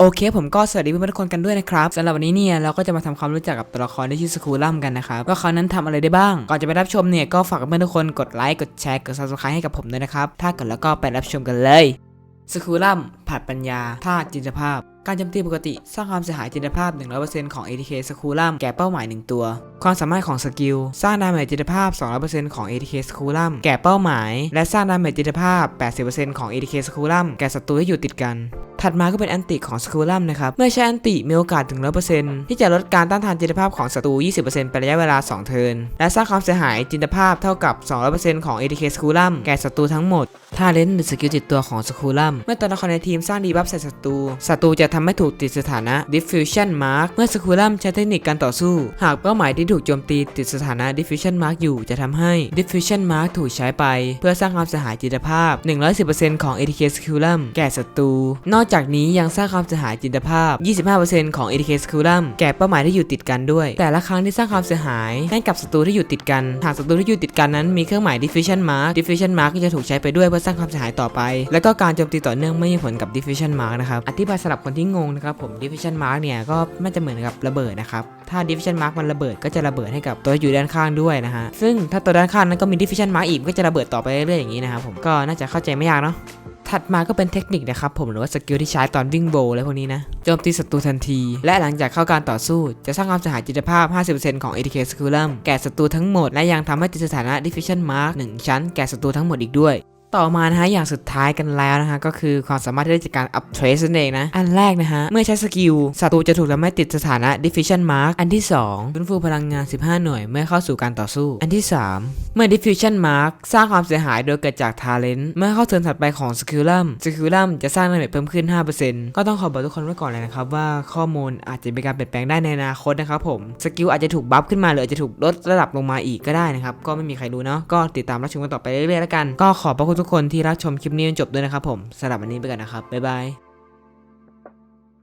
โอเคผมก็สวัสดีเพื่อนๆทุกคนกันด้วยนะครับสำหรับวันนี้เนี่ยเราก็จะมาทำความรู้จักกับตัวละครที่ชื่อสคูลัมกันนะครับว่าเขานั้นทำอะไรได้บ้าง ก่อนจะไปรับชมเนี่ยก็ฝากเพื่อนๆทุกคนกดไลค์กดแชร์กด subscribe ให้กับผมด้วยนะครับ ถ้ากดแล้วก็ไปรับชมกันเลยสคูลัมผัดปัญญาธาตุจินตภาพ การโจมตีปกติ สร้างความเสียหายจินตภาพ 100%ของ ATK สคูลัมแก่เป้าหมาย 1 ตัว ความสามารถของสกิล สร้างดาเมจจินตภาพ 200%ของ ATK สคูลัมแก่เป้าหมาย และสร้างดาเมจจินตภาพ 80%ของ ATK สคูลัมแก่ศัตรูที่อยู่ติดกันถัดมาก็เป็นแอนติของสคูลัมนะครับ เมื่อใช้แอนติมีโอกาสถึง 100%ที่จะลดการต้านทานจินตภาพของศัตรู 20%เป็นระยะเวลา 2 เทิร์น และสร้างความเสียหายจินตภาพเท่ากับ 200%ของ ATK สคูลัมแก่ศัตรูทั้งหมดท่าเล่นหรือสกิลติดตัวของสคูลัมเมื่อตัวละครในทีมสร้างดีบัฟใส่ศัตรู ศัตรูจะทำให้ถูกติดสถานะ Diffusion Mark เมื่อสคูลัมใช้เทคนิคการต่อสู้ หากเป้าหมายที่ถูกโจมตีติดสถานะ Diffusion Mark อยู่จะทำให้ Diffusion Mark ถูกใช้ไป เพื่อสร้างความเสียหายจินตภาพ 110%ของ ATK สคูลัมแก่ศัตรูนอกจากนี้ยังสร้างความเสียหายจินตภาพ 25%ของ ATK สคูลัมแก่เป้าหมายที่อยู่ติดกันด้วย แต่ละครั้งที่สร้างความเสียหายให้กับศัตรูที่อยู่ติดกัน หากศัตรูที่อยู่ติดกันนั้นมีเครื่องหมาย Diffusion Mark Diffusion Mark ก็จะถูกใช้ไปด้วยเพื่อสร้างความเสียหายต่อไป แล้วก็การโจมตีต่อเนื่องไม่มีผลกับ Diffusion Mark นะครับ อธิบายสำหรับคนที่งงนะครับผม Diffusion Mark เนี่ยก็น่จะเหมือนกับระเบิดนะครับ ถ้า Diffusion Mark มันระเบิดก็จะระเบิดให้กับตัวอยู่ด้านข้างด้วยนะฮะ ซึ่งถ้าตัวด้านข้างนั้นก็มี Diffusion Mark อีกก็จะระเบิดต่อไปเรื่อยๆอย่างนี้นะครับผม ก็น่าจะเข้าใจไม่ยากเนาะ ถัดมาก็เป็นเทคนิคนะครับผมหรือว่าสกิลที่ใช้ตอนวิ่งโบว์อะไรพวกนี้นะโจมตีศัตรูทันที และหลังจากเข้าการต่อสู้ จะสร้างความเสียหายจิตภาพ 50%ของ ATK s c u l u m แก่ศัตรูทั้งหมด และยังทำให้ติดสถานะ Diffusion Mark 1 ชั้น แก่ศัตรูทั้งหมดอีกด้วย ต่อมานะฮะอย่างสุดท้ายกันแล้วนะฮะก็คือความสามารถที่ได้จากการอัพเทรสนั่นเองนะอันแรกนะฮะเมื่อใช้สกิลศัตรูจะถูกทำให้ติดสถานะ Diffusion Mark อันที่2ฟื้นฟูพลังงาน 15 หน่วยเมื่อเข้าสู่การต่อสู้ อันที่ 3 เมื่อ Diffusion Mark สร้างความเสียหายโดยเกิดจาก Talent เมื่อเข้าเทิร์นถัดไปของสกิลลัมสกิลลัมจะสร้างดาเมจเพิ่มขึ้น 5%ก็ต้องขอบอกทุกคนไว้ก่อนเลยนะครับว่าข้อมูลอาจจะมีการเปลี่ยนแปลงได้ในอนาคตนะครับผมสกิลอาจจะถูกบัฟขึ้นมาหรืออาจจะถูกลดระดับลงมาอีกก็ได้นะครับก็ไม่มีใครรู้เนาะก็ติดตามรับชมกันต่อไปเรื่อยๆแล้วกันก็ขอบพระคุณทุกคนที่รับชมคลิปนี้จนจบด้วยนะครับผมสำหรับวันนี้ไปกันนะครับบ๊ายบาย